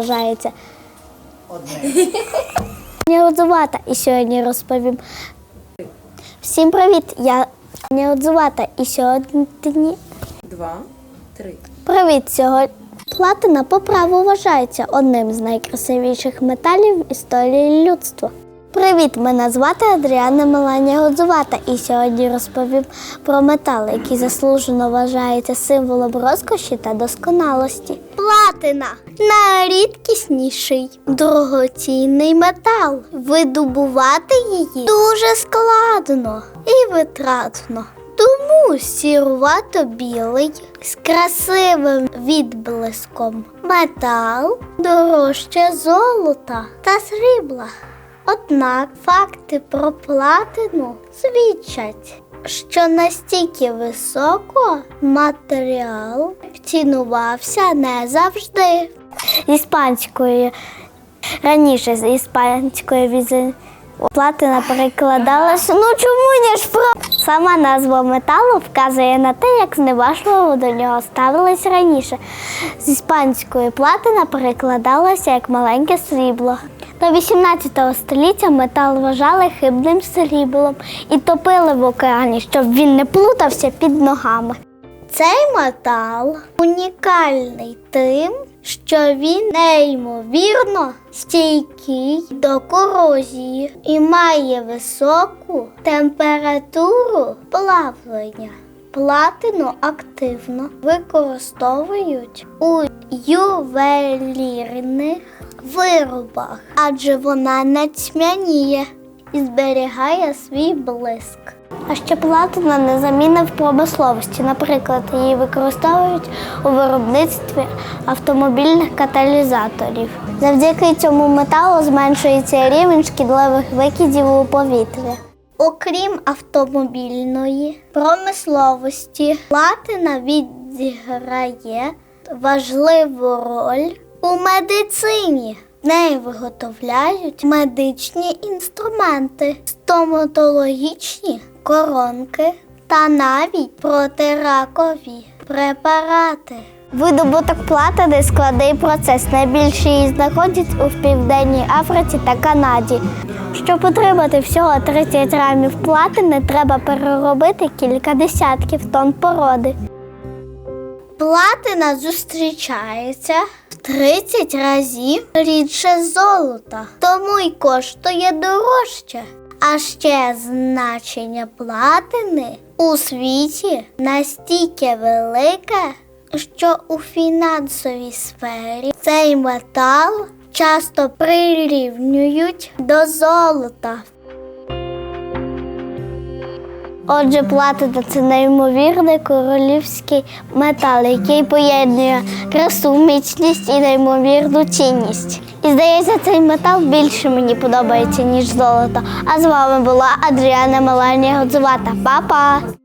вважається. Одне. Неодзувата і сьогодні розповім. Всім привіт! Я Неодзувата і сьогодні. Два, три. Привіт! Сьогодні платина по праву вважається одним з найкрасивіших металів в історії людства. Привіт! Мене звати Адріана Меланія Годзувата і сьогодні розповім про метал, який заслужено вважається символом розкоші та досконалості. Платина найрідкісніший дорогоцінний метал. Видобувати її дуже складно і витратно. Тому сірувато-білий з красивим відблиском метал дорожче золота та срібла. Однак факти про платину свідчать, що настільки високо матеріал цінувався не завжди. З іспанської раніше з іспанської візи платина перекладалася. Ну чому не ж про сама назва металу вказує на те, як зневажливо до нього ставились раніше. З іспанської платина перекладалася як маленьке срібло. До 18 століття метал вважали хибним сріблом і топили в океані, щоб він не плутався під ногами. Цей метал унікальний тим, що він неймовірно стійкий до корозії і має високу температуру плавлення. Платину активно використовують у ювелірних виробах, адже вона не тьмяніє і зберігає свій блиск. А ще платина незамінна в промисловості. Наприклад, її використовують у виробництві автомобільних каталізаторів. Завдяки цьому металу зменшується рівень шкідливих викидів у повітря. Окрім автомобільної промисловості, платина відіграє важливу роль у медицині. В виготовляють медичні інструменти, стоматологічні коронки та навіть протиракові препарати. Видобуток платини складний процес. Найбільше її знаходять у Південній Африці та Канаді. Щоб отримати всього 30 грамів платини, треба переробити кілька десятків тонн породи. Платина зустрічається в 30 разів рідше золота, тому й коштує дорожче. А ще значення платини у світі настільки велике, що у фінансовій сфері цей метал часто прирівнюють до золота. Отже, платина це неймовірний королівський метал, який поєднує красу, міцність і неймовірну цінність. І здається, цей метал більше мені подобається, ніж золото. А з вами була Адріана Меланія Годзувата. Па-па!